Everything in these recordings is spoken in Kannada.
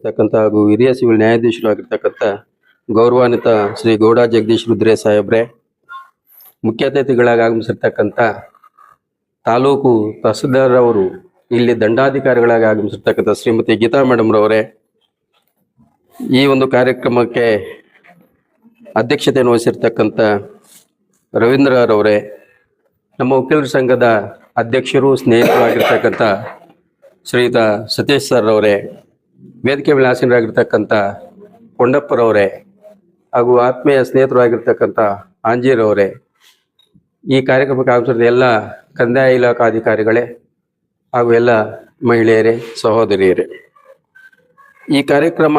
ಇರ್ತಕ್ಕಂಥ ಹಾಗೂ ಹಿರಿಯ ಸಿವಿಲ್ ನ್ಯಾಯಾಧೀಶರು ಆಗಿರ್ತಕ್ಕಂಥ ಗೌರವಾನ್ವಿತ ಶ್ರೀ ಗೌಡ ಜಗದೀಶ್ ರುದ್ರೇ ಸಾಹೇಬ್ರೆ, ಮುಖ್ಯ ಅತಿಥಿಗಳಾಗಿ ಆಗಮಿಸಿರ್ತಕ್ಕಂಥ ತಾಲೂಕು ತಹಸೀಲ್ದಾರ್ ಅವರು ಇಲ್ಲಿ ದಂಡಾಧಿಕಾರಿಗಳಾಗಿ ಆಗಮಿಸಿರ್ತಕ್ಕಂಥ ಶ್ರೀಮತಿ ಗೀತಾ ಮೇಡಮ್ ರವರೇ, ಈ ಒಂದು ಕಾರ್ಯಕ್ರಮಕ್ಕೆ ಅಧ್ಯಕ್ಷತೆಯನ್ನು ವಹಿಸಿರ್ತಕ್ಕಂಥ ರವೀಂದ್ರರವರೇ ನಮ್ಮ ವಕೀಲರ ಸಂಘದ ಅಧ್ಯಕ್ಷರು, ಸ್ನೇಹಿತರು ಆಗಿರ್ತಕ್ಕಂಥ ಶ್ರೀಯುತ ಸತೀಶ್ ಸರ್ ಅವರೇ ವೇದಿಕೆ ಮೇಲೆ ಕೊಂಡಪ್ಪರವರೇ ಹಾಗೂ ಆತ್ಮೀಯ ಸ್ನೇಹಿತರಾಗಿರ್ತಕ್ಕಂಥ ಆಂಜೀರವರೇ, ಈ ಕಾರ್ಯಕ್ರಮಕ್ಕೆ ಆಗಮಿಸಿದ ಎಲ್ಲ ಕಂದಾಯ ಇಲಾಖಾಧಿಕಾರಿಗಳೇ ಹಾಗೂ ಎಲ್ಲ ಮಹಿಳೆಯರೇ, ಸಹೋದರಿಯರೇ. ಈ ಕಾರ್ಯಕ್ರಮ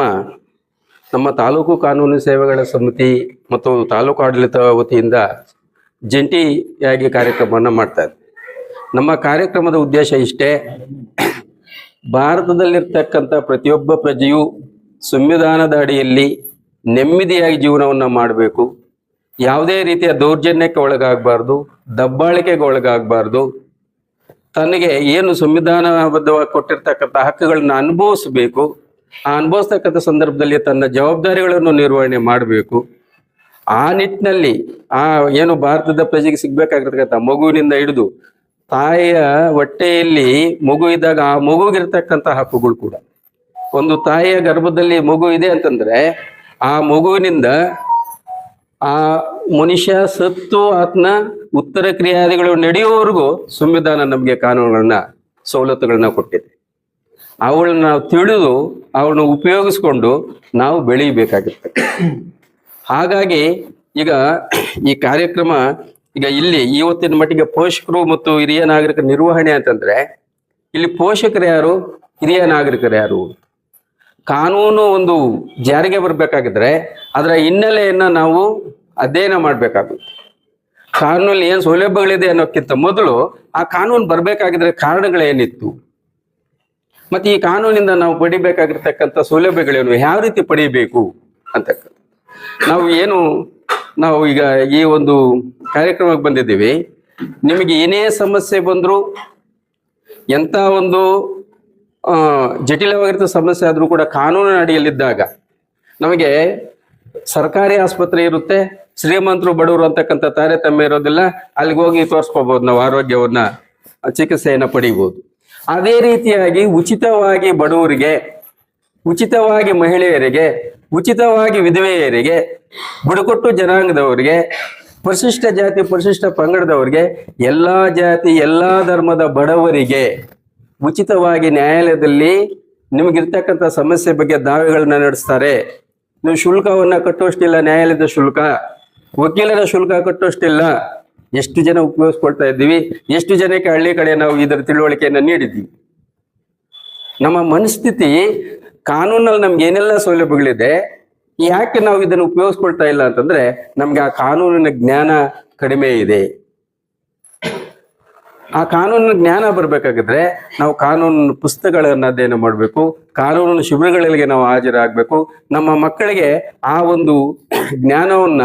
ನಮ್ಮ ತಾಲೂಕು ಕಾನೂನು ಸೇವೆಗಳ ಸಮಿತಿ ಮತ್ತು ತಾಲೂಕು ಆಡಳಿತ ವತಿಯಿಂದ ಜಂಟಿಯಾಗಿ ಕಾರ್ಯಕ್ರಮವನ್ನು ಮಾಡ್ತಾ ನಮ್ಮ ಕಾರ್ಯಕ್ರಮದ ಉದ್ದೇಶ ಇಷ್ಟೇ ಭಾರತದಲ್ಲಿರ್ತಕ್ಕಂಥ ಪ್ರತಿಯೊಬ್ಬ ಪ್ರಜೆಯು ಸಂವಿಧಾನದ ಅಡಿಯಲ್ಲಿ ನೆಮ್ಮದಿಯಾಗಿ ಜೀವನವನ್ನು ಮಾಡಬೇಕು. ಯಾವುದೇ ರೀತಿಯ ದೌರ್ಜನ್ಯಕ್ಕೆ ಒಳಗಾಗಬಾರ್ದು, ದಬ್ಬಾಳಿಕೆಗೆ ಒಳಗಾಗಬಾರ್ದು. ತನಗೆ ಏನು ಸಂವಿಧಾನಬದ್ಧವಾಗಿ ಕೊಟ್ಟಿರ್ತಕ್ಕಂಥ ಹಕ್ಕುಗಳನ್ನ ಅನುಭವಿಸಬೇಕು. ಆ ಅನುಭವಿಸ್ತಕ್ಕಂಥ ಸಂದರ್ಭದಲ್ಲಿ ತನ್ನ ಜವಾಬ್ದಾರಿಗಳನ್ನು ನಿರ್ವಹಣೆ ಮಾಡಬೇಕು. ಆ ನಿಟ್ಟಿನಲ್ಲಿ ಆ ಏನು ಭಾರತದ ಪ್ರಜೆಗೆ ಸಿಗ್ಬೇಕಾಗಿರ್ತಕ್ಕಂಥ ಮಗುವಿನಿಂದ ಹಿಡಿದು ತಾಯಿಯ ಹೊಟ್ಟೆಯಲ್ಲಿ ಮಗು ಇದ್ದಾಗ ಆ ಮಗುಗಿರ್ತಕ್ಕಂಥ ಹಕ್ಕುಗಳು ಕೂಡ. ಒಂದು ತಾಯಿಯ ಗರ್ಭದಲ್ಲಿ ಮಗು ಇದೆ ಅಂತಂದ್ರೆ ಆ ಮಗುವಿನಿಂದ ಆ ಮನುಷ್ಯ ಸತ್ತು ಆತ್ನ ಉತ್ತರ ಕ್ರಿಯಾದಿಗಳು ನಡೆಯುವವರೆಗೂ ಸಂವಿಧಾನ ನಮಗೆ ಕಾನೂನುಗಳನ್ನ, ಸವಲತ್ತುಗಳನ್ನ ಕೊಟ್ಟಿದೆ. ಅವುಗಳನ್ನ ನಾವು ತಿಳಿದು ಅವಳನ್ನ ಉಪಯೋಗಿಸ್ಕೊಂಡು ನಾವು ಬೆಳೀಬೇಕಾಗಿರ್ತದೆ ಹಾಗಾಗಿ ಈಗ ಈ ಕಾರ್ಯಕ್ರಮ ಈಗ ಇಲ್ಲಿ ಇವತ್ತಿನ ಮಟ್ಟಿಗೆ ಪೋಷಕರು ಮತ್ತು ಹಿರಿಯ ನಾಗರಿಕ ನಿರ್ವಹಣೆ ಅಂತಂದ್ರೆ ಇಲ್ಲಿ ಪೋಷಕರು ಯಾರು? ಹಿರಿಯ ನಾಗರಿಕರು ಯಾರು? ಕಾನೂನು ಒಂದು ಜಾರಿಗೆ ಬರಬೇಕಾಗಿದ್ರೆ ಅದರ ಹಿನ್ನೆಲೆಯನ್ನು ನಾವು ಅಧ್ಯಯನ ಮಾಡಬೇಕಾಗುತ್ತೆ. ಕಾನೂನಲ್ಲಿ ಏನು ಸೌಲಭ್ಯಗಳಿದೆ ಅನ್ನೋಕ್ಕಿಂತ ಮೊದಲು ಆ ಕಾನೂನು ಬರಬೇಕಾಗಿದ್ರೆ ಕಾರಣಗಳೇನಿತ್ತು? ಮತ್ತೆ ಈ ಕಾನೂನಿಂದ ನಾವು ಪಡಿಬೇಕಾಗಿರ್ತಕ್ಕಂಥ ಸೌಲಭ್ಯಗಳೇನು? ಯಾವ ರೀತಿ ಪಡಿಬೇಕು ಅಂತಕ್ಕಂಥ. ನಾವು ಏನು ನಾವು ಈಗ ಈ ಒಂದು ಕಾರ್ಯಕ್ರಮಕ್ಕೆ ಬಂದಿದ್ದೀವಿ. ನಿಮಗೆ ಏನೇ ಸಮಸ್ಯೆ ಬಂದರೂ, ಎಂಥ ಒಂದು ಜಟಿಲವಾಗಿರೋ ಸಮಸ್ಯೆ ಆದರೂ ಕೂಡ ಕಾನೂನಿನ ಅಡಿಯಲ್ಲಿದ್ದಾಗ ನಮಗೆ ಸರ್ಕಾರಿ ಆಸ್ಪತ್ರೆ ಇರುತ್ತೆ, ಶ್ರೀಮಂತರು ಬಡವರು ಅಂತಕ್ಕಂಥ ತಾರತಮ್ಯ ಇರೋದಿಲ್ಲ, ಅಲ್ಲಿಗೆ ಹೋಗಿ ತೋರಿಸ್ಕೋಬಹುದು ನಾವು ಆರೋಗ್ಯವನ್ನ, ಚಿಕಿತ್ಸೆಯನ್ನು ಪಡಿಬೋದು. ಅದೇ ರೀತಿಯಾಗಿ ಉಚಿತವಾಗಿ ಬಡವರಿಗೆ, ಉಚಿತವಾಗಿ ಮಹಿಳೆಯರಿಗೆ ಉಚಿತವಾಗಿ ವಿಧವೆಯರಿಗೆ, ಬುಡಕಟ್ಟು ಜನಾಂಗದವರಿಗೆ, ಪರಿಶಿಷ್ಟ ಜಾತಿ, ಪರಿಶಿಷ್ಟ ಪಂಗಡದವರಿಗೆ, ಎಲ್ಲಾ ಜಾತಿ, ಎಲ್ಲಾ ಧರ್ಮದ ಬಡವರಿಗೆ ಉಚಿತವಾಗಿ ನ್ಯಾಯಾಲಯದಲ್ಲಿ ನಿಮಗಿರ್ತಕ್ಕಂಥ ಸಮಸ್ಯೆ ಬಗ್ಗೆ ದಾವೆಗಳನ್ನ ನಡೆಸ್ತಾರೆ. ನೀವು ಶುಲ್ಕವನ್ನ ಕಟ್ಟುವಷ್ಟಿಲ್ಲ, ನ್ಯಾಯಾಲಯದ ಶುಲ್ಕ, ವಕೀಲರ ಶುಲ್ಕ ಕಟ್ಟುವಷ್ಟಿಲ್ಲ. ಎಷ್ಟು ಜನ ಉಪಯೋಗಿಸ್ಕೊಳ್ತಾ ಇದ್ದೀವಿ, ಎಷ್ಟು ಜನಕ್ಕೆ ಹಳ್ಳಿ ಕಡೆ ನಾವು ಇದರ ತಿಳುವಳಿಕೆಯನ್ನು ನೀಡಿದ್ದೀವಿ. ನಮ್ಮ ಮನಸ್ಥಿತಿ ಕಾನೂನಲ್ಲಿ ನಮ್ಗೆ ಏನೆಲ್ಲ ಸೌಲಭ್ಯಗಳಿದೆ ಯಾಕೆ ನಾವು ಇದನ್ನು ಉಪಯೋಗಿಸ್ಕೊಳ್ತಾ ಇಲ್ಲ ಅಂತಂದ್ರೆ ನಮ್ಗೆ ಆ ಕಾನೂನಿನ ಜ್ಞಾನ ಕಡಿಮೆ ಇದೆ. ಆ ಕಾನೂನಿನ ಜ್ಞಾನ ಬರ್ಬೇಕಾಗಿದ್ರೆ ನಾವು ಕಾನೂನಿನ ಪುಸ್ತಕಗಳನ್ನ ಅಧ್ಯಯನ ಮಾಡಬೇಕು ಕಾನೂನಿನ ಶಿಬಿರಗಳಿಗೆ ನಾವು ಹಾಜರಾಗಬೇಕು ನಮ್ಮ ಮಕ್ಕಳಿಗೆ ಆ ಒಂದು ಜ್ಞಾನವನ್ನ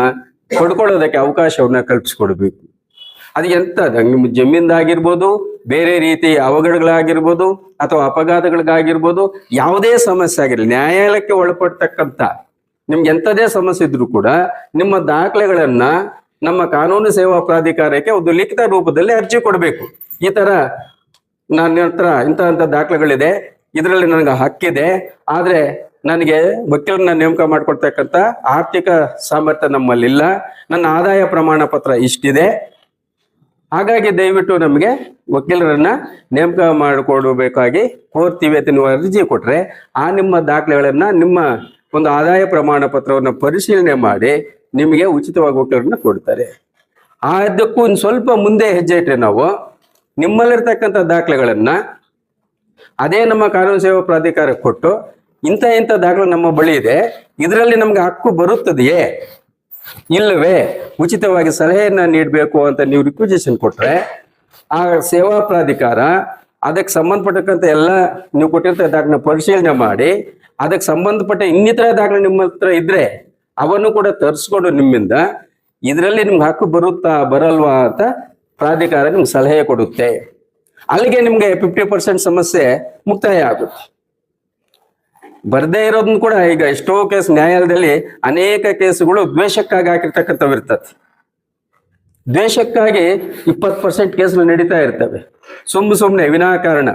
ಪಡ್ಕೊಳ್ಳೋದಕ್ಕೆ ಅವಕಾಶವನ್ನ ಕಲ್ಪಿಸ್ಕೊಡ್ಬೇಕು. ಅದು ಎಂತ ನಿಮ್ಮ ಜಮೀನ್ದಾಗಿರ್ಬೋದು ಬೇರೆ ರೀತಿ ಅವಘಡಗಳಾಗಿರ್ಬೋದು ಅಥವಾ ಅಪಘಾತಗಳಿಗಾಗಿರ್ಬೋದು ಯಾವುದೇ ಸಮಸ್ಯೆ ಆಗಿರಲಿ, ನ್ಯಾಯಾಲಯಕ್ಕೆ ಒಳಪಡ್ತಕ್ಕಂಥ ನಿಮ್ಗೆ ಎಂಥದೇ ಸಮಸ್ಯೆ ಇದ್ರೂ ಕೂಡ ನಿಮ್ಮ ದಾಖಲೆಗಳನ್ನ ನಮ್ಮ ಕಾನೂನು ಸೇವಾ ಪ್ರಾಧಿಕಾರಕ್ಕೆ ಒಂದು ಲಿಖಿತ ರೂಪದಲ್ಲಿ ಅರ್ಜಿ ಕೊಡಬೇಕು. ಈ ತರ ನನ್ನ ಹತ್ರ ಇಂಥ ಇಂಥ ದಾಖಲೆಗಳಿದೆ, ಇದರಲ್ಲಿ ನನಗೆ ಹಕ್ಕಿದೆ, ಆದ್ರೆ ನನಗೆ ವಕೀಲರನ್ನ ನೇಮಕ ಮಾಡಿಕೊಡ್ತಕ್ಕಂಥ ಆರ್ಥಿಕ ಸಾಮರ್ಥ್ಯ ನಮ್ಮಲ್ಲಿಲ್ಲ, ನನ್ನ ಆದಾಯ ಪ್ರಮಾಣ ಪತ್ರ ಇಷ್ಟಿದೆ ಹಾಗಾಗಿ ದಯವಿಟ್ಟು ನಮಗೆ ವಕೀಲರನ್ನ ನೇಮಕ ಮಾಡಿಕೊಡಬೇಕಾಗಿ ಕೋರ್ತೀವಿ ಅಂತ ನೀವು ಅರ್ಜಿ ಕೊಟ್ಟರೆ ಆ ನಿಮ್ಮ ದಾಖಲೆಗಳನ್ನ ನಿಮ್ಮ ಒಂದು ಆದಾಯ ಪ್ರಮಾಣ ಪತ್ರವನ್ನು ಪರಿಶೀಲನೆ ಮಾಡಿ ನಿಮಗೆ ಉಚಿತವಾಗಿ ವಕೀಲರನ್ನ ಕೊಡ್ತಾರೆ. ಅದಕ್ಕೂ ಒಂದು ಸ್ವಲ್ಪ ಮುಂದೆ ಹೆಜ್ಜೆ ಇಟ್ಟರೆ ನಾವು ನಿಮ್ಮಲ್ಲಿರ್ತಕ್ಕಂಥ ದಾಖಲೆಗಳನ್ನ ಅದೇ ನಮ್ಮ ಕಾನೂನು ಸೇವಾ ಪ್ರಾಧಿಕಾರಕ್ಕೆ ಕೊಟ್ಟು ಇಂಥ ಇಂಥ ದಾಖಲೆ ನಮ್ಮ ಬಳಿ ಇದೆ. ಇದರಲ್ಲಿ ನಮ್ಗೆ ಹಕ್ಕು ಬರುತ್ತದೆಯೇ? ಇಲ್ಲವೇ, ಉಚಿತವಾಗಿ ಸಲಹೆಯನ್ನ ನೀಡಬೇಕು ಅಂತ ನೀವು ರಿಕ್ವಿಜೇಷನ್ ಕೊಟ್ರೆ, ಆ ಸೇವಾ ಪ್ರಾಧಿಕಾರ ಅದಕ್ಕೆ ಸಂಬಂಧಪಟ್ಟಕ್ಕಂಥ ಎಲ್ಲ ನೀವು ಕೊಟ್ಟಿರ್ತ ದಾಖಲೆ ಪರಿಶೀಲನೆ ಮಾಡಿ, ಅದಕ್ಕೆ ಸಂಬಂಧಪಟ್ಟ ಇನ್ನಿತರ ದಾಖಲೆ ನಿಮ್ಮ ಹತ್ರ ಇದ್ರೆ, ಅವನ್ನು ಕೂಡ ತರಿಸ್ಕೊಂಡು ನಿಮ್ಮಿಂದ ಇದರಲ್ಲಿ ನಿಮ್ಗೆ ಹಕ್ಕು ಬರುತ್ತಾ ಬರಲ್ವಾ ಅಂತ ಪ್ರಾಧಿಕಾರ ನಿಮ್ಗೆ ಸಲಹೆ ಕೊಡುತ್ತೆ. ಅಲ್ಲಿಗೆ ನಿಮ್ಗೆ ಫಿಫ್ಟಿ ಪರ್ಸೆಂಟ್ ಸಮಸ್ಯೆ ಮುಕ್ತಾಯ ಆಗುತ್ತೆ. ಬರ್ದೇ ಇರೋದನ್ನ ಕೂಡ ಈಗ ಎಷ್ಟೋ ಕೇಸ್ ನ್ಯಾಯಾಲಯದಲ್ಲಿ ಅನೇಕ ಕೇಸುಗಳು ದ್ವೇಷಕ್ಕಾಗಿ ಹಾಕಿರ್ತಕ್ಕಂಥವು ಇರ್ತದೆ. ದ್ವೇಷಕ್ಕಾಗಿ ಇಪ್ಪತ್ತು ಪರ್ಸೆಂಟ್ ಕೇಸ್ಗಳು ನಡೀತಾ ಇರ್ತವೆ. ಸುಮ್ಮ ಸುಮ್ಮನೆ ವಿನಾಕಾರಣ.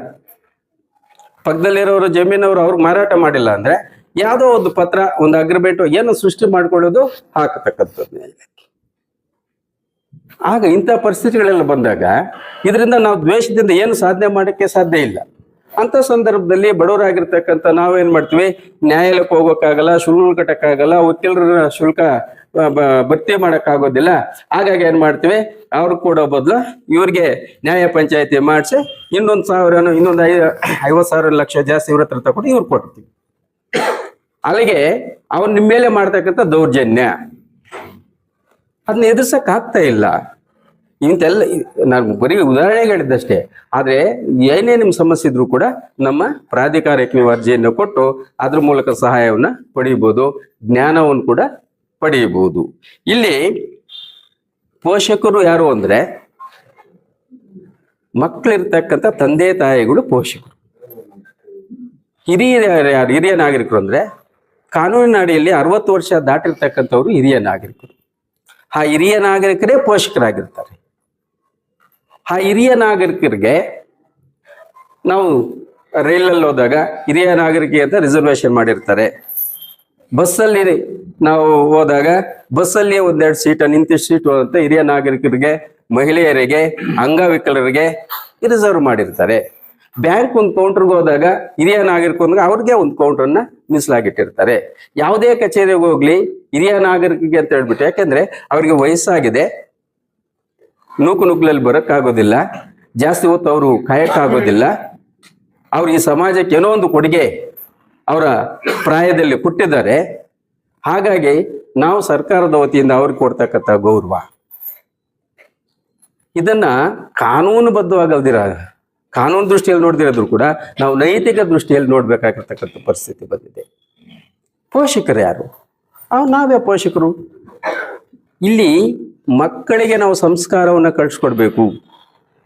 ಪಕ್ಕದಲ್ಲಿರೋರು ಜಮೀನವರು ಅವ್ರು ಮಾರಾಟ ಮಾಡಿಲ್ಲ ಅಂದ್ರೆ ಯಾವುದೋ ಒಂದು ಪತ್ರ, ಒಂದು ಅಗ್ರಿಮೆಂಟ್ ಏನು ಸೃಷ್ಟಿ ಮಾಡ್ಕೊಳ್ಳೋದು ಹಾಕತಕ್ಕಂಥದ್ದು ಆಗ ಇಂಥ ಪರಿಸ್ಥಿತಿಗಳೆಲ್ಲ ಬಂದಾಗ ಇದರಿಂದ ನಾವು ದ್ವೇಷದಿಂದ ಏನು ಸಾಧನೆ ಮಾಡೋಕ್ಕೆ ಸಾಧ್ಯ ಇಲ್ಲ. ಅಂತ ಸಂದರ್ಭದಲ್ಲಿ ಬಡವರಾಗಿರ್ತಕ್ಕಂಥ ನಾವೇನ್ ಮಾಡ್ತೀವಿ? ನ್ಯಾಯಾಲಯಕ್ಕೆ ಹೋಗೋಕ್ಕಾಗಲ್ಲ ಶುಲ್ಕ ಕಟ್ಟಕ್ಕಾಗಲ್ಲ ವಕೀಲರ ಶುಲ್ಕ ಭರ್ತಿ ಮಾಡೋಕ್ಕಾಗೋದಿಲ್ಲ. ಹಾಗಾಗಿ ಏನ್ ಮಾಡ್ತೀವಿ? ಅವ್ರು ಕೊಡೋ ಬದಲು ಇವ್ರಿಗೆ ನ್ಯಾಯ ಪಂಚಾಯತಿ ಮಾಡಿಸಿ, ಇನ್ನೊಂದು ಸಾವಿರನೋ, ಇನ್ನೊಂದು ಐ ಐವತ್ತು ಸಾವಿರ ಲಕ್ಷ ಜಾಸ್ತಿ ಇವ್ರ ಹತ್ರ ತಗೊಂಡು ಇವ್ರು ಕೊಡ್ತೀವಿ. ಅಲ್ಲಿಗೆ ಅವ್ರು ನಿಮ್ಮ ಮೇಲೆ ಮಾಡ್ತಕ್ಕಂಥ ದೌರ್ಜನ್ಯ. ಅದನ್ನ ಎದುರ್ಸಕ್ ಆಗ್ತಾ ಇಲ್ಲ. ಇಂತೆಲ್ಲ ನಾನು ಬರೀ ಉದಾಹರಣೆಗೆ ಹೇಳಿದ್ದಷ್ಟೇ ಆದರೆ ಏನೇ ನಿಮ್ಮ ಸಮಸ್ಯೆ ಇದ್ರೂ ಕೂಡ ನಮ್ಮ ಪ್ರಾಧಿಕಾರಕ್ಕೆ ನೀವು ಅರ್ಜಿಯನ್ನು ಕೊಟ್ಟು ಅದ್ರ ಮೂಲಕ ಸಹಾಯವನ್ನ ಪಡೆಯಬಹುದು ಜ್ಞಾನವನ್ನು ಕೂಡ ಪಡೆಯಬಹುದು ಇಲ್ಲಿ ಪೋಷಕರು ಯಾರು ಅಂದ್ರೆ ಮಕ್ಕಳಿರ್ತಕ್ಕಂಥ ತಂದೆ ತಾಯಿಗಳು ಪೋಷಕರು. ಹಿರಿಯ ಹಿರಿಯ ನಾಗರಿಕರು ಅಂದ್ರೆ ಕಾನೂನಿನ ಅಡಿಯಲ್ಲಿ ಅರವತ್ತು ವರ್ಷ ದಾಟಿರ್ತಕ್ಕಂಥವ್ರು ಹಿರಿಯ ನಾಗರಿಕರು. ಆ ಹಿರಿಯ ನಾಗರಿಕರೇ ಪೋಷಕರಾಗಿರ್ತಾರೆ. ಆ ಹಿರಿಯ ನಾಗರಿಕರಿಗೆ ನಾವು ರೈಲಲ್ಲಿ ಹೋದಾಗ ಹಿರಿಯ ನಾಗರಿಕ ಅಂತ ರಿಸರ್ವೇಶನ್ ಮಾಡಿರ್ತಾರೆ. ಬಸ್ಸಲ್ಲಿ ನಾವು ಹೋದಾಗ ಬಸ್ಸಲ್ಲಿ ಒಂದೆರಡು ಸೀಟ ನಿಂತಿಷ್ಟು ಸೀಟು ಅಂತ ಹಿರಿಯ ನಾಗರಿಕರಿಗೆ, ಮಹಿಳೆಯರಿಗೆ, ಅಂಗವಿಕಲರಿಗೆ ರಿಸರ್ವ್ ಮಾಡಿರ್ತಾರೆ. ಬ್ಯಾಂಕ್ ಒಂದು ಕೌಂಟರ್ಗೆ ಹೋದಾಗ ಹಿರಿಯ ನಾಗರಿಕ ಅವ್ರಿಗೆ ಒಂದು ಕೌಂಟರ್ನ ಮೀಸಲಾಗಿಟ್ಟಿರ್ತಾರೆ. ಯಾವುದೇ ಕಚೇರಿಗೆ ಹೋಗ್ಲಿ, ಹಿರಿಯ ನಾಗರಿಕರಿಗೆ ಅಂತ ಹೇಳ್ಬಿಟ್ಟು, ಯಾಕೆಂದ್ರೆ ಅವರಿಗೆ ವಯಸ್ಸಾಗಿದೆ. ನೂಕು ನುಗ್ಲಲ್ಲಿ ಬರೋಕ್ಕಾಗೋದಿಲ್ಲ. ಜಾಸ್ತಿ ಹೊತ್ತು ಅವರು ಕಾಯಕ್ಕಾಗೋದಿಲ್ಲ. ಅವ್ರು ಈ ಸಮಾಜಕ್ಕೆ ಏನೋ ಒಂದು ಕೊಡುಗೆ ಅವರ ಪ್ರಾಯದಲ್ಲಿ ಕೊಟ್ಟಿದ್ದಾರೆ ಹಾಗಾಗಿ ನಾವು ಸರ್ಕಾರದ ವತಿಯಿಂದ ಅವ್ರಿಗೆ ಕೊಡ್ತಕ್ಕಂಥ ಗೌರವ. ಇದನ್ನ ಕಾನೂನುಬದ್ಧವಾಗಲ್ದಿರ, ಕಾನೂನು ದೃಷ್ಟಿಯಲ್ಲಿ ನೋಡ್ದಿರೋದ್ರು ಕೂಡ ನಾವು ನೈತಿಕ ದೃಷ್ಟಿಯಲ್ಲಿ ನೋಡ್ಬೇಕಾಗಿರ್ತಕ್ಕಂಥ ಪರಿಸ್ಥಿತಿ ಬಂದಿದೆ. ಪೋಷಕರು ಯಾರು? ಅವ್ ನಾವೇ ಪೋಷಕರು. ಇಲ್ಲಿ ಮಕ್ಕಳಿಗೆ ನಾವು ಸಂಸ್ಕಾರವನ್ನು ಕಳಿಸ್ಕೊಡ್ಬೇಕು.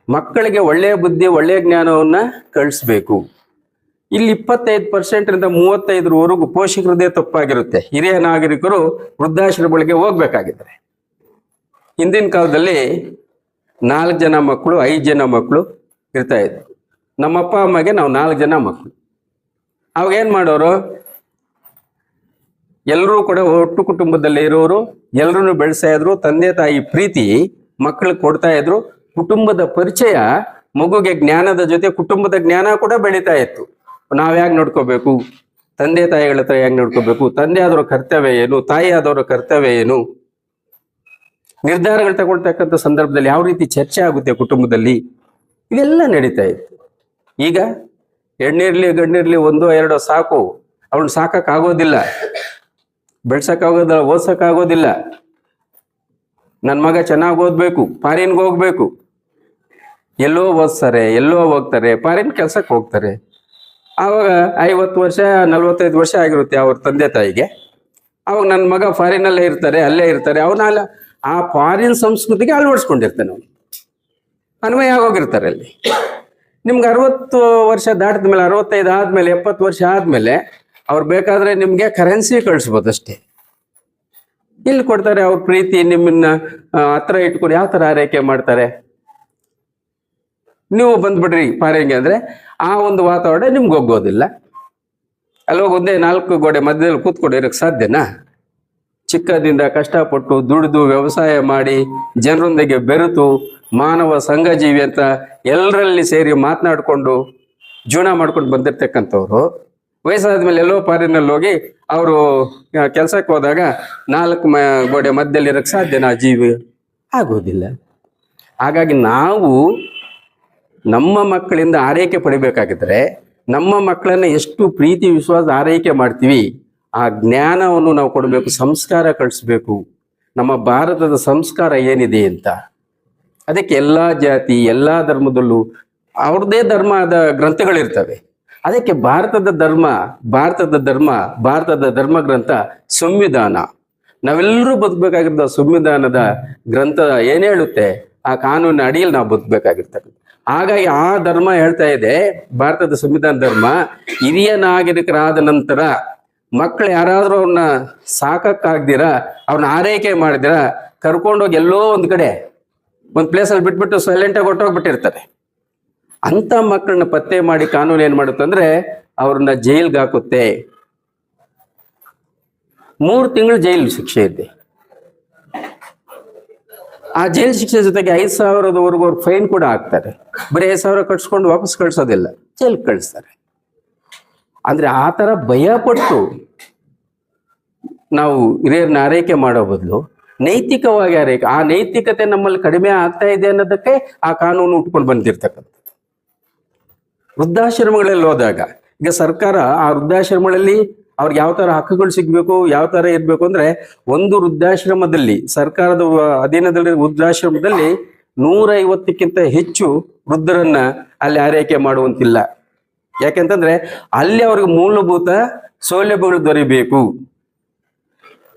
ಮಕ್ಕಳಿಗೆ ಒಳ್ಳೆಯ ಬುದ್ಧಿ, ಒಳ್ಳೆಯ ಜ್ಞಾನವನ್ನು ಕಳಿಸ್ಬೇಕು. ಇಲ್ಲಿ ಇಪ್ಪತ್ತೈದು ಪರ್ಸೆಂಟ್ರಿಂದ ಮೂವತ್ತೈದರವರೆಗೂ ಪೋಷಕರದೇ ತಪ್ಪಾಗಿರುತ್ತೆ. ಹಿರಿಯ ನಾಗರಿಕರು ವೃದ್ಧಾಶ್ರಮಗಳಿಗೆ ಹೋಗ್ಬೇಕಾಗಿದ್ದಾರೆ ಹಿಂದಿನ ಕಾಲದಲ್ಲಿ ನಾಲ್ಕು ಜನ ಮಕ್ಕಳು, ಐದು ಜನ ಮಕ್ಕಳು ಇರ್ತಾ ಇದ್ರು. ನಮ್ಮ ಅಪ್ಪ, ಅಮ್ಮಗೆ ನಾವು ನಾಲ್ಕು ಜನ ಮಕ್ಕಳು. ಅವಾಗ ಏನು ಮಾಡೋರು? ಎಲ್ಲರೂ ಕೂಡ ಒಟ್ಟು ಕುಟುಂಬದಲ್ಲಿ ಇರೋರು ಎಲ್ಲರೂ ಬೆಳೆಸ್ತಾ ಇದ್ರು, ತಂದೆ ತಾಯಿ ಪ್ರೀತಿ ಮಕ್ಕಳಿಗೆ ಕೊಡ್ತಾ ಇದ್ರು, ಕುಟುಂಬದ ಪರಿಚಯ, ಮಗುಗೆ ಜ್ಞಾನದ ಜೊತೆ ಕುಟುಂಬದ ಜ್ಞಾನ ಕೂಡ ಬೆಳೀತಾ ಇತ್ತು. ನಾವ್ ಹೇಗ್ ನೋಡ್ಕೋಬೇಕು? ತಂದೆ ತಾಯಿಗಳ ಹತ್ರ ಹೇಗ್ ನೋಡ್ಕೋಬೇಕು? ತಂದೆ ಕರ್ತವ್ಯ ಏನು? ತಾಯಿ ಆದವರ ಕರ್ತವ್ಯ ಏನು? ನಿರ್ಧಾರಗಳು ತಗೊಳ್ತಕ್ಕಂಥ ಸಂದರ್ಭದಲ್ಲಿ ಯಾವ ರೀತಿ ಚರ್ಚೆ ಆಗುತ್ತೆ ಕುಟುಂಬದಲ್ಲಿ? ಇವೆಲ್ಲ ನಡೀತಾ ಇತ್ತು. ಈಗ ಹೆಣ್ಣಿರ್ಲಿ ಗಂಡಿರ್ಲಿ ಒಂದು, ಎರಡು ಸಾಕು. ಅವಳು ಸಾಕಕ್ ಓದ್ಸೋಕ್ಕಾಗೋದಿಲ್ಲ ಓದ್ಸಕ್ಕಾಗೋದಿಲ್ಲ. ನನ್ನ ಮಗ ಚೆನ್ನಾಗಿ ಓದ್ಬೇಕು, ಫಾರಿನ್ಗೆ ಹೋಗ್ಬೇಕು. ಎಲ್ಲೋ ಓದ್ತಾರೆ ಎಲ್ಲೋ ಹೋಗ್ತಾರೆ, ಫಾರಿನ್ ಕೆಲ್ಸಕ್ಕೆ ಹೋಗ್ತಾರೆ. ಆವಾಗ ಐವತ್ತು ವರ್ಷ, ನಲ್ವತ್ತೈದು ವರ್ಷ ಆಗಿರುತ್ತೆ ಅವ್ರ ತಂದೆ ತಾಯಿಗೆ. ಅವಾಗ ನನ್ನ ಮಗ ಫಾರಿನಲ್ಲೇ ಇರ್ತಾರೆ, ಅಲ್ಲೇ ಇರ್ತಾರೆ. ಅವನ ಆ ಫಾರಿನ್ ಸಂಸ್ಕೃತಿಗೆ ಅಳವಡಿಸ್ಕೊಂಡಿರ್ತಾನೆ ಅವನು. ಅನ್ವಯ ಆಗೋಗಿರ್ತಾರೆ ಅಲ್ಲಿ. ನಿಮ್ಗೆ ಅರವತ್ತು ವರ್ಷ ದಾಟಿದ ಮೇಲೆ ಅರವತ್ತೈದು ಆದಮೇಲೆ, ಎಪ್ಪತ್ತು ವರ್ಷ ಆದ್ಮೇಲೆ ಅವ್ರು ಬೇಕಾದ್ರೆ ನಿಮ್ಗೆ ಕರೆನ್ಸಿ ಕಳಿಸ್ಬೋದು ಅಷ್ಟೇ ಇಲ್ಲಿ ಕೊಡ್ತಾರೆ ಅವ್ರ ಪ್ರೀತಿ, ನಿಮ್ಮನ್ನ ಹತ್ರ ಇಟ್ಕೊಂಡು ಯಾವ ತರ ಆರೈಕೆ ಮಾಡ್ತಾರೆ? ನೀವು ಬಂದ್ಬಿಡ್ರಿ ಪಾರಂಗಿ ಅಂದ್ರೆ ಆ ಒಂದು ವಾತಾವರಣ ನಿಮ್ಗೆ ಹೋಗೋದಿಲ್ಲ ಅಲ್ಲಿ ಹೋಗಿ ಒಂದೇ ನಾಲ್ಕು ಗೋಡೆ ಮಧ್ಯದಲ್ಲಿ ಕೂತ್ಕೊಂಡು ಇರಕ್ ಸಾಧ್ಯನಾ? ಚಿಕ್ಕದಿಂದ ಕಷ್ಟಪಟ್ಟು ದುಡಿದು ವ್ಯವಸಾಯ ಮಾಡಿ ಜನರೊಂದಿಗೆ ಬೆರೆತು ಮಾನವ ಸಂಘಜೀವಿ ಅಂತ ಎಲ್ಲರಲ್ಲಿ ಸೇರಿ ಮಾತನಾಡಿಕೊಂಡು ಜೀವನ ಮಾಡ್ಕೊಂಡು ಬಂದಿರ್ತಕ್ಕಂಥವ್ರು ವಯಸ್ಸಾದ್ಮೇಲೆ ಎಲ್ಲೋ ಪಾರಿನಲ್ಲಿ ಹೋಗಿ ಅವರು ಕೆಲಸಕ್ಕೆ ಹೋದಾಗ ನಾಲ್ಕು ಮ ಗೋಡೆ ಮಧ್ಯದಲ್ಲಿ ಇರಕ್ಕೆ ಸಾಧ್ಯನಾ ಜೀವಿ? ಆಗೋದಿಲ್ಲ ಹಾಗಾಗಿ ನಾವು ನಮ್ಮ ಮಕ್ಕಳಿಂದ ಆರೈಕೆ ಪಡಿಬೇಕಾಗಿದ್ರೆ ನಮ್ಮ ಮಕ್ಕಳನ್ನ ಎಷ್ಟು ಪ್ರೀತಿ ವಿಶ್ವಾಸ ಆರೈಕೆ ಮಾಡ್ತೀವಿ ಆ ಜ್ಞಾನವನ್ನು ನಾವು ಕೊಡಬೇಕು ಸಂಸ್ಕಾರ ಕಳಿಸ್ಬೇಕು. ನಮ್ಮ ಭಾರತದ ಸಂಸ್ಕಾರ ಏನಿದೆ ಅಂತ. ಅದಕ್ಕೆ ಎಲ್ಲ ಜಾತಿ ಎಲ್ಲ ಧರ್ಮದಲ್ಲೂ ಅವ್ರದ್ದೇ ಧರ್ಮದ ಗ್ರಂಥಗಳಿರ್ತವೆ. ಅದಕ್ಕೆ ಭಾರತದ ಧರ್ಮ ಭಾರತದ ಧರ್ಮ ಭಾರತದ ಧರ್ಮ ಗ್ರಂಥ ಸಂವಿಧಾನ. ನಾವೆಲ್ಲರೂ ಬದುಕಬೇಕಾಗಿರೋ ಸಂವಿಧಾನದ ಗ್ರಂಥ ಏನು ಹೇಳುತ್ತೆ, ಆ ಕಾನೂನಿನ ಅಡಿಯಲ್ಲಿ ನಾವು ಬದುಕಬೇಕಾಗಿರ್ತಕ್ಕಂಥ. ಹಾಗಾಗಿ ಆ ಧರ್ಮ ಹೇಳ್ತಾ ಇದೆ, ಭಾರತದ ಸಂವಿಧಾನ ಧರ್ಮ ಹಿರಿಯ ನಾಗರಿಕರಾದ ನಂತರ ಮಕ್ಕಳು ಯಾರಾದರೂ ಅವ್ರನ್ನ ಸಾಕಕ್ಕಾಗ್ದಿರ, ಅವ್ರನ್ನ ಆರೈಕೆ ಮಾಡಿದಿರ, ಕರ್ಕೊಂಡೋಗಿ ಎಲ್ಲೋ ಒಂದು ಕಡೆ, ಒಂದು ಪ್ಲೇಸಲ್ಲಿ ಬಿಟ್ಬಿಟ್ಟು ಸೈಲೆಂಟಾಗಿ ಹೊಟ್ಟೋಗ್ಬಿಟ್ಟಿರ್ತಾರೆ ಅಂತ ಮಕ್ಕಳನ್ನ ಪತ್ತೆ ಮಾಡಿ ಕಾನೂನು ಏನ್ ಮಾಡುತ್ತೆ ಅಂದ್ರೆ ಅವ್ರನ್ನ ಜೈಲ್ಗೆ ಹಾಕುತ್ತೆ. ಮೂರು ತಿಂಗಳು ಜೈಲು ಶಿಕ್ಷೆ ಇದೆ. ಆ ಜೈಲು ಶಿಕ್ಷೆ ಜೊತೆಗೆ ಐದು ಸಾವಿರದವರೆಗೂ ಅವ್ರು ಫೈನ್ ಕೂಡ ಹಾಕ್ತಾರೆ. ಬರೀ ಐದು ಸಾವಿರ ಕಟ್ಸ್ಕೊಂಡು ವಾಪಸ್ ಕಳ್ಸೋದಿಲ್ಲ ಜೈಲ್ ಕಳಿಸ್ತಾರೆ. ಅಂದ್ರೆ ಆ ತರ ಭಯ ಪಟ್ಟು ನಾವು ಹಿರಿಯರನ್ನ ಆರೈಕೆ ಮಾಡೋ ಬದಲು ನೈತಿಕವಾಗಿ ಆರೈಕೆ ಆ ನೈತಿಕತೆ ನಮ್ಮಲ್ಲಿ ಕಡಿಮೆ ಆಗ್ತಾ ಇದೆ ಅನ್ನೋದಕ್ಕೆ ಆ ಕಾನೂನು ಉಟ್ಕೊಂಡು ಬಂದಿರ್ತಕ್ಕಂಥ ವೃದ್ಧಾಶ್ರಮಗಳಲ್ಲಿ ಹೋದಾಗ, ಈಗ ಸರ್ಕಾರ ಆ ವೃದ್ಧಾಶ್ರಮಗಳಲ್ಲಿ ಅವ್ರಿಗೆ ಯಾವ ತರ ಹಕ್ಕುಗಳು ಸಿಗ್ಬೇಕು, ಯಾವ ತರ ಇರ್ಬೇಕು ಅಂದ್ರೆ ಒಂದು ವೃದ್ಧಾಶ್ರಮದಲ್ಲಿ, ಸರ್ಕಾರದ ಅಧೀನದಲ್ಲಿ ವೃದ್ಧಾಶ್ರಮದಲ್ಲಿ ನೂರ ಐವತ್ತಕ್ಕಿಂತ ಹೆಚ್ಚು ವೃದ್ಧರನ್ನ ಅಲ್ಲಿ ಆರೈಕೆ ಮಾಡುವಂತಿಲ್ಲ. ಯಾಕೆಂತಂದ್ರೆ ಅಲ್ಲಿ ಅವ್ರಿಗೆ ಮೂಲಭೂತ ಸೌಲಭ್ಯಗಳು ದೊರೆಯಬೇಕು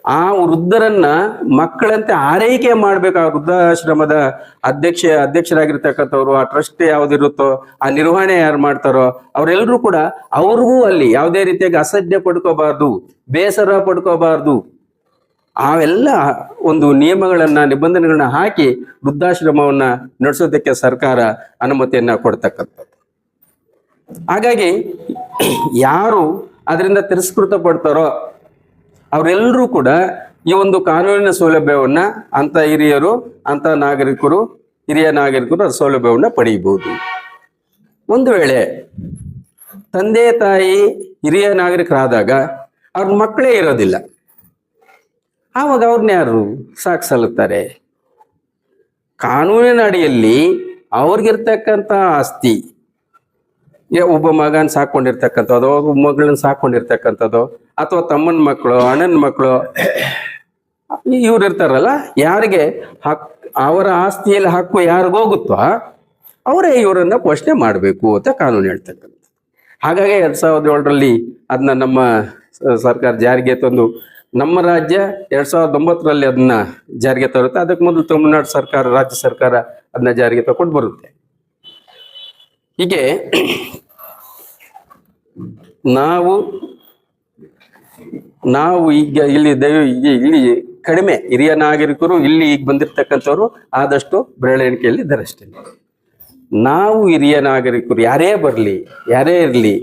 ಆ ವೃದ್ಧರನ್ನ ಮಕ್ಕಳಂತೆ ಆರೈಕೆ ಮಾಡ್ಬೇಕು ಆ ವೃದ್ಧಾಶ್ರಮದ ಅಧ್ಯಕ್ಷ, ಅಧ್ಯಕ್ಷರಾಗಿರ್ತಕ್ಕಂಥವ್ರು, ಆ ಟ್ರಸ್ಟ್ ಯಾವ್ದಿರುತ್ತೋ, ಆ ನಿರ್ವಹಣೆ ಯಾರು ಮಾಡ್ತಾರೋ ಅವರೆಲ್ಲರೂ ಕೂಡ ಅವ್ರಿಗೂ ಅಲ್ಲಿ ಯಾವುದೇ ರೀತಿಯಾಗಿ ಅಸಡ್ಡೆ ಪಡ್ಕೋಬಾರ್ದು, ಬೇಸರ ಪಡ್ಕೋಬಾರ್ದು, ಅವೆಲ್ಲ ಒಂದು ನಿಯಮಗಳನ್ನ, ನಿಬಂಧನೆಗಳನ್ನ ಹಾಕಿ ವೃದ್ಧಾಶ್ರಮವನ್ನ ನಡೆಸೋದಕ್ಕೆ ಸರ್ಕಾರ ಅನುಮತಿಯನ್ನ ಕೊಡ್ತಕ್ಕಂಥದ್ದು. ಹಾಗಾಗಿ, ಯಾರು ಅದರಿಂದ ತಿರಸ್ಕೃತ ಪಡ್ತಾರೋ ಅವರೆಲ್ಲರೂ ಕೂಡ ಈ ಒಂದು ಕಾನೂನಿನ ಸೌಲಭ್ಯವನ್ನ ಅಂತ ಹಿರಿಯರು, ಅಂತ ನಾಗರಿಕರು, ಹಿರಿಯ ನಾಗರಿಕರು ಸೌಲಭ್ಯವನ್ನು ಪಡೆಯಬಹುದು. ಒಂದು ವೇಳೆ ತಂದೆ, ತಾಯಿ, ಹಿರಿಯ ನಾಗರಿಕರಾದಾಗ ಅವ್ರ ಮಕ್ಕಳೇ ಇರೋದಿಲ್ಲ. ಆವಾಗ ಅವ್ರನ್ನ ಯಾರು ಸಾಕ್ಸಲುತ್ತಾರೆ ಕಾನೂನಿನ ಅಡಿಯಲ್ಲಿ ಅವ್ರಿಗಿರ್ತಕ್ಕಂಥ ಆಸ್ತಿ ಒಬ್ಬ ಮಗನ ಸಾಕೊಂಡಿರ್ತಕ್ಕಂಥದ್ದು ಒಬ್ಬ ಮಗಳನ್ನ ಸಾಕೊಂಡಿರ್ತಕ್ಕಂಥದ್ದು ಅಥವಾ ತಮ್ಮನ ಮಕ್ಕಳು, ಅಣ್ಣನ ಮಕ್ಕಳು, ಇವ್ರು ಇರ್ತಾರಲ್ಲ, ಯಾರಿಗೆ ಹಕ್, ಅವರ ಆಸ್ತಿಯಲ್ಲಿ ಹಕ್ಕು ಯಾರಿಗೋಗುತ್ತೋ ಅವರೇ ಇವರನ್ನ ಪೋಷಣೆ ಮಾಡಬೇಕು ಅಂತ ಕಾನೂನು ಹೇಳ್ತಕ್ಕಂಥ ಹಾಗಾಗಿ ಎರಡ್ ಸಾವಿರದ ಏಳರಲ್ಲಿ ಅದನ್ನ ನಮ್ಮ ಸರ್ಕಾರ ಜಾರಿಗೆ ತಂದು, ನಮ್ಮ ರಾಜ್ಯ ಎರಡ್ ಸಾವಿರದ ಒಂಬತ್ತರಲ್ಲಿ ಅದನ್ನ ಜಾರಿಗೆ ತರುತ್ತೆ. ಅದಕ್ಕೆ ಮೊದಲು ತಮಿಳುನಾಡು ಸರ್ಕಾರ, ರಾಜ್ಯ ಸರ್ಕಾರ ಅದನ್ನ ಜಾರಿಗೆ ತಗೊಂಡು ಬರುತ್ತೆ. ಹೀಗೆ, ನಾವು ನಾವು ಈಗ ಇಲ್ಲಿ ಇಲ್ಲಿ ಕಡಿಮೆ ಹಿರಿಯ ನಾಗರಿಕರು ಇಲ್ಲಿ ಈಗ ಬಂದಿರತಕ್ಕಂಥವ್ರು ಆದಷ್ಟು ಬೆರಳೆಣಿಕೆಯಲ್ಲಿ ಇದ್ದಾರಷ್ಟೇ ನಾವು ಹಿರಿಯ ನಾಗರಿಕರು ಯಾರೇ ಬರಲಿ, ಯಾರೇ ಇರಲಿ,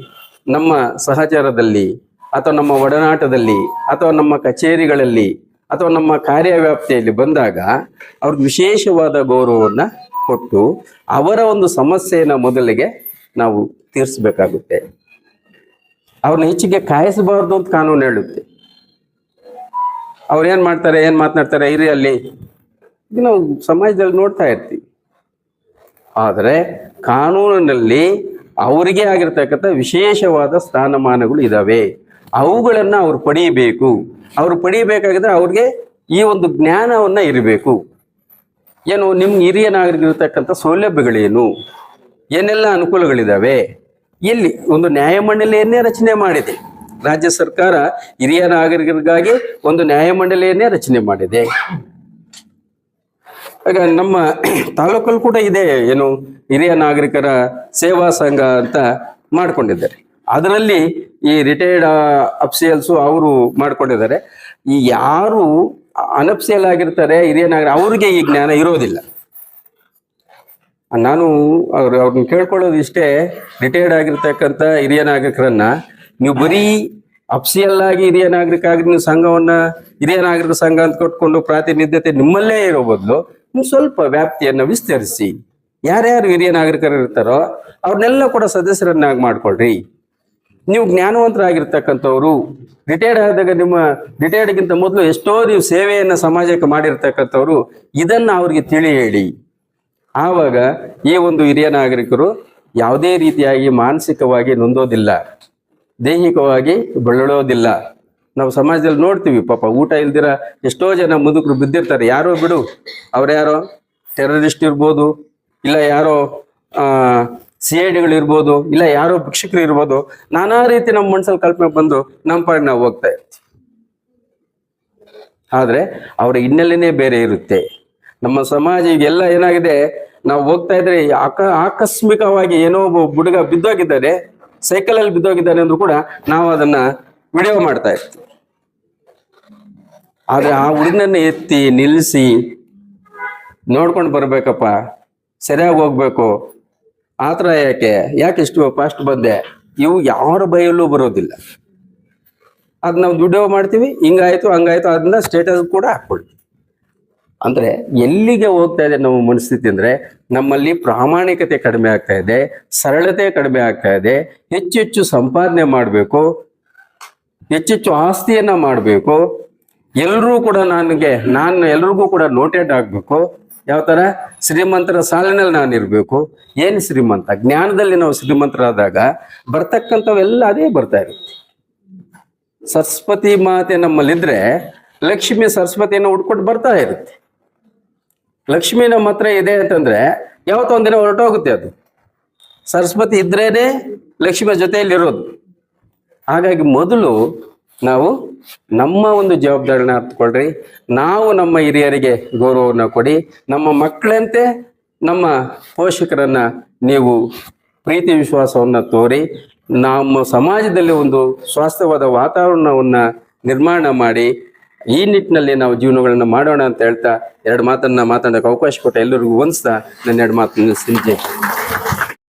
ನಮ್ಮ ಸಹಚಾರದಲ್ಲಿ ಅಥವಾ ನಮ್ಮ ಒಡನಾಟದಲ್ಲಿ ಅಥವಾ ನಮ್ಮ ಕಚೇರಿಗಳಲ್ಲಿ ಅಥವಾ ನಮ್ಮ ಕಾರ್ಯವ್ಯಾಪ್ತಿಯಲ್ಲಿ ಬಂದಾಗ ಅವ್ರಿಗೆ ವಿಶೇಷವಾದ ಗೌರವವನ್ನು ಕೊಟ್ಟು ಅವರ ಒಂದು ಸಮಸ್ಯೆಯನ್ನು ಮೊದಲಿಗೆ ನಾವು ತೀರಿಸಬೇಕಾಗುತ್ತೆ. ಅವ್ರನ್ನ ಹೆಚ್ಚಿಗೆ ಕಾಯಿಸಬಾರ್ದು ಅಂತ ಕಾನೂನು ಹೇಳುತ್ತೆ. ಅವ್ರು ಏನ್ ಮಾಡ್ತಾರೆ, ಏನ್ ಮಾತನಾಡ್ತಾರೆ ಹಿರಿಯಲ್ಲಿ ನಾವು ಸಮಾಜದಲ್ಲಿ ನೋಡ್ತಾ ಇರ್ತೀವಿ. ಆದರೆ ಕಾನೂನಿನಲ್ಲಿ ಅವರಿಗೆ ಆಗಿರ್ತಕ್ಕಂಥ ವಿಶೇಷವಾದ ಸ್ಥಾನಮಾನಗಳು ಇದಾವೆ. ಅವುಗಳನ್ನ ಅವ್ರು ಪಡೀಬೇಕು. ಅವ್ರು ಪಡೀಬೇಕಾಗಿದ್ರೆ ಅವ್ರಿಗೆ ಈ ಒಂದು ಜ್ಞಾನವನ್ನ ಇರಬೇಕು. ಏನು ನಿಮ್ಮ ಹಿರಿಯ ನಾಗರಿಕರಿರ್ತಕ್ಕಂಥ ಸೌಲಭ್ಯಗಳೇನು? ಏನೆಲ್ಲ ಅನುಕೂಲಗಳಿದಾವೆ? ಎಲ್ಲಿ ಒಂದು ನ್ಯಾಯಮಂಡಳಿಯನ್ನೇ ರಚನೆ ಮಾಡಿದೆ. ರಾಜ್ಯ ಸರ್ಕಾರ ಹಿರಿಯ ನಾಗರಿಕರಿಗಾಗಿ ಒಂದು ನ್ಯಾಯಮಂಡಳಿಯನ್ನೇ ರಚನೆ ಮಾಡಿದೆ. ಆಗ ನಮ್ಮ ತಾಲೂಕಲ್ಲಿ ಕೂಡ ಇದೆ ಏನು ಹಿರಿಯ ನಾಗರಿಕರ ಸೇವಾ ಸಂಘ ಅಂತ ಮಾಡ್ಕೊಂಡಿದ್ದಾರೆ. ಅದರಲ್ಲಿ ಈ ರಿಟೈರ್ಡ್ ಅಫ್ಸಿಯಲ್ಸು ಅವರು ಮಾಡ್ಕೊಂಡಿದ್ದಾರೆ. ಈ ಯಾರು ಅನಫ್ಸಿಯಲ್ ಆಗಿರ್ತಾರೆ, ಹಿರಿಯ ನಾಗರಿಕ ಅವ್ರಿಗೆ ಈ ಜ್ಞಾನ ಇರೋದಿಲ್ಲ. ನಾನು ಅವ್ರು ಅವ್ರನ್ನ ಕೇಳ್ಕೊಳ್ಳೋದು ಇಷ್ಟೇ ರಿಟೈರ್ಡ್ ಆಗಿರ್ತಕ್ಕಂಥ ಹಿರಿಯ ನಾಗರಿಕರನ್ನ ನೀವು ಬರೀ ಅಫ್ಸಿಯಲ್ ಆಗಿ ಹಿರಿಯ ನಾಗರಿಕ ಆಗಿ ನೀವು ಸಂಘವನ್ನ, ಹಿರಿಯ ನಾಗರಿಕ ಸಂಘ ಅಂತ ಕೊಟ್ಕೊಂಡು ಪ್ರಾತಿನಿಧ್ಯತೆ ನಿಮ್ಮಲ್ಲೇ ಇರೋ ಬದಲು ನೀವು ಸ್ವಲ್ಪ ವ್ಯಾಪ್ತಿಯನ್ನ ವಿಸ್ತರಿಸಿ. ಯಾರ್ಯಾರು ಹಿರಿಯ ನಾಗರಿಕರು ಇರ್ತಾರೋ ಅವ್ರನ್ನೆಲ್ಲ ಕೂಡ ಸದಸ್ಯರನ್ನಾಗಿ ಮಾಡ್ಕೊಳ್ರಿ. ನೀವು ಜ್ಞಾನವಂತರಾಗಿರ್ತಕ್ಕಂಥವ್ರು ರಿಟೈರ್ಡ್ ಆದಾಗ ನಿಮ್ಮ ರಿಟೈರ್ಡ್ಗಿಂತ ಮೊದಲು ಎಷ್ಟೋ ನೀವು ಸೇವೆಯನ್ನ ಸಮಾಜಕ್ಕೆ ಮಾಡಿರ್ತಕ್ಕಂಥವ್ರು, ಇದನ್ನ ಅವ್ರಿಗೆ ತಿಳಿ ಹೇಳಿ. ಆವಾಗ ಈ ಒಂದು ಹಿರಿಯ ನಾಗರಿಕರು ಯಾವುದೇ ರೀತಿಯಾಗಿ ಮಾನಸಿಕವಾಗಿ ನೊಂದೋದಿಲ್ಲ. ದೈಹಿಕವಾಗಿ ಬಳಲೋದಿಲ್ಲ ನಾವು ಸಮಾಜದಲ್ಲಿ ನೋಡ್ತೀವಿ, ಪಾಪ ಊಟ ಇಲ್ದಿರ ಎಷ್ಟೋ ಜನ ಮುದುಕರು ಬಿದ್ದಿರ್ತಾರೆ. ಯಾರೋ ಬಿಡು ಅವ್ರ್ಯಾರೋ ಟೆರರಿಸ್ಟ್ ಇರ್ಬೋದು, ಇಲ್ಲ ಯಾರೋ ಸಿ ಐ ಡಿಗಳಿರ್ಬೋದು ಇಲ್ಲ ಯಾರೋ ಭಿಕ್ಷಕರು ಇರ್ಬೋದು, ನಾನಾ ರೀತಿ ನಮ್ಮ ಮನಸ್ಸಲ್ಲಿ ಕಲ್ಪನೆ ಬಂದು ನಮ್ಮ ಪಾಡಿಗೆ ನಾವು ಹೋಗ್ತಾ ಇರ್ತೀವಿ. ಆದ್ರೆ ಅವರ ಹಿನ್ನೆಲೆನೇ ಬೇರೆ ಇರುತ್ತೆ. ನಮ್ಮ ಸಮಾಜ ಈಗೆಲ್ಲ ಏನಾಗಿದೆ, ನಾವು ಹೋಗ್ತಾ ಇದ್ರೆ ಆಕ, ಆಕಸ್ಮಿಕವಾಗಿ ಏನೋ ಒಬ್ಬ ಹುಡುಗ ಬಿದ್ದೋಗಿದ್ದಾನೆ ಸೈಕಲ್ ಅಲ್ಲಿ ಬಿದ್ದೋಗಿದ್ದಾನೆ ಅಂದ್ರೂ ಕೂಡ ನಾವು ಅದನ್ನ ವಿಡಿಯೋ ಮಾಡ್ತಾ ಇರ್ತೀವಿ. ಆದ್ರೆ ಆ ಹುಡುಗನನ್ನ ಎತ್ತಿ ನಿಲ್ಲಿಸಿ, ನೋಡ್ಕೊಂಡು ಬರ್ಬೇಕಪ್ಪ, ಸರಿಯಾಗಿ ಹೋಗ್ಬೇಕು. ಆ ಥರ ಯಾಕೆ? ಯಾಕೆ ಇಷ್ಟು ಫಾಸ್ಟ್ ಬಂದೆ? ಇವು ಯಾರ ಬೈಯಲ್ಲೂ ಬರೋದಿಲ್ಲ. ಅದು ನಾವು ವಿಡಿಯೋ ಮಾಡ್ತೀವಿ, ಹಿಂಗಾಯ್ತು, ಹಂಗಾಯ್ತು, ಅದನ್ನ ಸ್ಟೇಟಸ್ ಕೂಡ ಹಾಕ್ಕೊಳ್ತೀವಿ. ಅಂದ್ರೆ ಎಲ್ಲಿಗೆ ಹೋಗ್ತಾ ಇದೆ ನಮ್ಮ ಮನಸ್ಥಿತಿ ಅಂದ್ರೆ ನಮ್ಮಲ್ಲಿ ಪ್ರಾಮಾಣಿಕತೆ ಕಡಿಮೆ ಆಗ್ತಾ ಇದೆ, ಸರಳತೆ ಕಡಿಮೆ ಆಗ್ತಾ ಇದೆ, ಹೆಚ್ಚು ಹೆಚ್ಚು ಸಂಪಾದನೆ ಮಾಡಬೇಕು ಹೆಚ್ಚೆಚ್ಚು ಆಸ್ತಿಯನ್ನ ಮಾಡಬೇಕು ಎಲ್ಲರೂ ಕೂಡ ನನಗೆ, ನಾನು ಎಲ್ರಿಗೂ ಕೂಡ ನೋಟೆಡ್ ಆಗ್ಬೇಕು. ಯಾವ ತರ? ಶ್ರೀಮಂತರ ಸಾಲಿನಲ್ಲಿ ನಾನು ಇರಬೇಕು. ಏನು ಶ್ರೀಮಂತ? ಜ್ಞಾನದಲ್ಲಿ ನಾವು ಶ್ರೀಮಂತರಾದಾಗ ಬರ್ತಕ್ಕಂಥವೆಲ್ಲ ಅದೇ ಬರ್ತಾ ಇರುತ್ತೆ ಸರಸ್ವತಿ ಮಾತೆ ನಮ್ಮಲ್ಲಿದ್ರೆ ಲಕ್ಷ್ಮಿ ಸರಸ್ವತಿಯನ್ನು ಉಟ್ಕೊಂಡು ಬರ್ತಾ ಇರುತ್ತೆ. ಲಕ್ಷ್ಮಿ ನಮ್ಮ ಹತ್ರ ಇದೆ ಅಂತಂದ್ರೆ ಯಾವತ್ತೋ ಒಂದಿನ ಹೊರಟೋಗುತ್ತೆ ಅದು. ಸರಸ್ವತಿ ಇದ್ರೇನೆ ಲಕ್ಷ್ಮಿಯ ಜೊತೆಯಲ್ಲಿರೋದು. ಹಾಗಾಗಿ ಮೊದಲು ನಾವು ನಮ್ಮ ಒಂದು ಜವಾಬ್ದಾರಿನ ಅರ್ಥಕೊಳ್ರಿ ನಾವು ನಮ್ಮ ಹಿರಿಯರಿಗೆ ಗೌರವವನ್ನು ಕೊಡಿ. ನಮ್ಮ ಮಕ್ಕಳಂತೆ ನಮ್ಮ ಪೋಷಕರನ್ನ ನೀವು ಪ್ರೀತಿ ವಿಶ್ವಾಸವನ್ನ ತೋರಿ. ನಮ್ಮ ಸಮಾಜದಲ್ಲಿ ಒಂದು ಸ್ವಾಸ್ಥ್ಯವಾದ ವಾತಾವರಣವನ್ನ ನಿರ್ಮಾಣ ಮಾಡಿ. ಈ ನಿಟ್ಟಿನಲ್ಲಿ ನಾವು ಜೀವನಗಳನ್ನ ಮಾಡೋಣ ಅಂತ ಹೇಳ್ತಾ ಎರಡು ಮಾತನ್ನ ಮಾತಾಡೋಕೆ ಅವಕಾಶ ಕೊಟ್ಟ ಎಲ್ಲರಿಗೂ ಹೊಂದಿಸ್ತಾ ನನ್ನ ಎರಡು ಮಾತು ನಿಲ್ಲಿಸ್ತೀನಿ